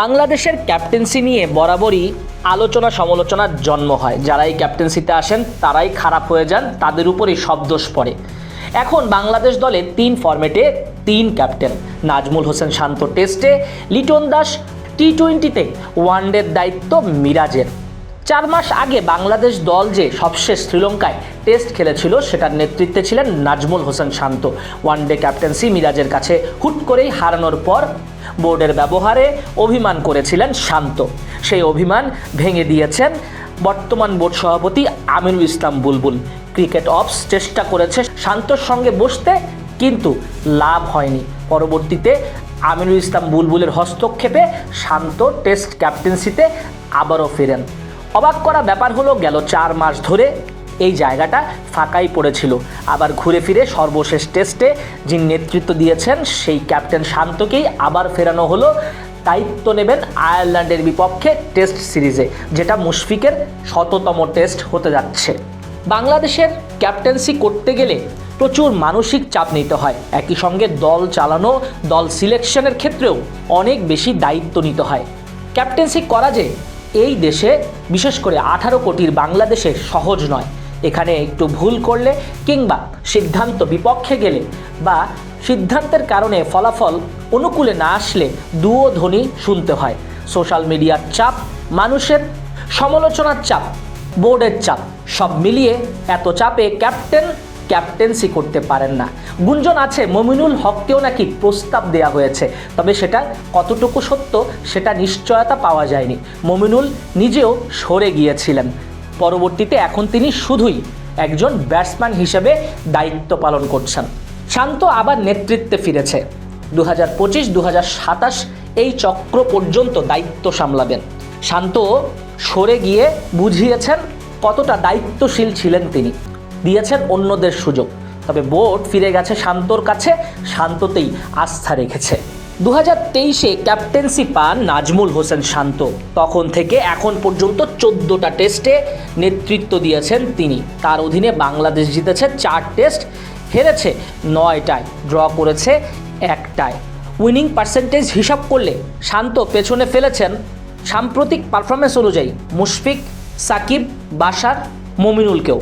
বাংলাদেশের ক্যাপ্টেন্সি নিয়ে বরাবরই আলোচনা সমালোচনার জন্ম হয়। যারা এই ক্যাপ্টেন্সিতে আসেন, তারাই খারাপ হয়ে যান, তাদের উপরেই সব দোষ পড়ে। এখন বাংলাদেশ দলে তিন ফর্মেটে তিন ক্যাপ্টেন। নাজমুল হোসেন শান্ত টেস্টে, লিটন দাস টি টোয়েন্টিতে ওয়ানডের দায়িত্ব মিরাজের। চার মাস আগে বাংলাদেশ দল যে সবশেষ শ্রীলঙ্কায় টেস্ট খেলেছিল, সেটার নেতৃত্বে ছিলেন Najmul Hossain Shanto. One day captaincy মিরাজের কাছে হুট করেই হারানোর পর বোর্ডের ব্যবহারে অভিমান করেছিলেন শান্ত। সেই অভিমান ভেঙে দিয়েছেন বর্তমান বোর্ড সভাপতি আমিনুল ইসলাম বুলবুল। ক্রিকেট অফস চেষ্টা করেছে শান্তর সঙ্গে বসতে, কিন্তু লাভ হয়নি। পরবর্তীতে আমিনুল ইসলাম বুলবুলের হস্তক্ষেপে শান্ত টেস্ট ক্যাপ্টেন্সিতে আবারও ফেরেন। অবাক করা ব্যাপার হলো গেল চার মাস ধরে এই জায়গাটা ফাঁকাই পড়েছিল। আবার ঘুরে ফিরে সর্বশেষ টেস্টে যিনি নেতৃত্ব দিয়েছেন, সেই ক্যাপ্টেন শান্তকেই আবার ফেরানো হলো। দায়িত্ব নেবেন আয়ারল্যান্ডের বিপক্ষে টেস্ট সিরিজে যেটা মুশফিকের শততম টেস্ট হতে যাচ্ছে। বাংলাদেশের ক্যাপ্টেন্সি করতে গেলে প্রচুর মানসিক চাপ নিতে হয়। একই সঙ্গে দল চালানো, দল সিলেকশনের ক্ষেত্রেও অনেক বেশি দায়িত্ব নিতে হয়। ক্যাপ্টেন্সি করা যে এই দেশে বিশেষ করে আঠারো কোটির বাংলাদেশে সহজ নয়। এখানে একটু ভুল করলে কিংবা সিদ্ধান্ত বিপক্ষে গেলে বা সিদ্ধান্তের কারণে ফলাফল অনুকূলে না আসলে দুও ধ্বনি শুনতে হয়। সোশ্যাল মিডিয়ার চাপ, মানুষের সমালোচনার চাপ, বোর্ডের চাপ, সব মিলিয়ে এত চাপে ক্যাপ্টেন ক্যাপ্টেন্সি করতে পারেন না। গুঞ্জন আছে, মমিনুল হককেও নাকি প্রস্তাব দেওয়া হয়েছে। তবে সেটা কতটুকু সত্য, সেটা নিশ্চয়তা পাওয়া যায়নি। মমিনুল নিজেও সরে গিয়েছিলেন। পরবর্তীতে এখন তিনি শুধুই একজন ব্যাটসম্যান হিসেবে দায়িত্ব পালন করছেন। শান্ত আবার নেতৃত্বে ফিরেছে। দু হাজার পঁচিশ দু হাজার সাতাশ এই চক্র পর্যন্ত দায়িত্ব সামলাবেন। শান্ত সরে গিয়ে বুঝিয়েছেন কতটা দায়িত্বশীল ছিলেন তিনি। দিয়েছেন অন্যদের সুযোগ। তবে বোর্ড ফিরে গেছে শান্তর কাছে, শান্ততেই আস্থা রেখেছে। দু হাজার তেইশে ক্যাপ্টেন্সি পান নাজমুল হোসেন শান্ত। তখন থেকে এখন পর্যন্ত চোদ্দোটা টেস্টে নেতৃত্ব দিয়েছেন তিনি। তার অধীনে বাংলাদেশ জিতেছে চার টেস্ট, হেরেছে নয়টায়, ড্র করেছে একটায়। উইনিং পার্সেন্টেজ হিসাব করলে শান্ত পেছনে ফেলেছেন সাম্প্রতিক পারফরমেন্স অনুযায়ী মুশফিক, সাকিব, বাশার, মমিনুলকেও।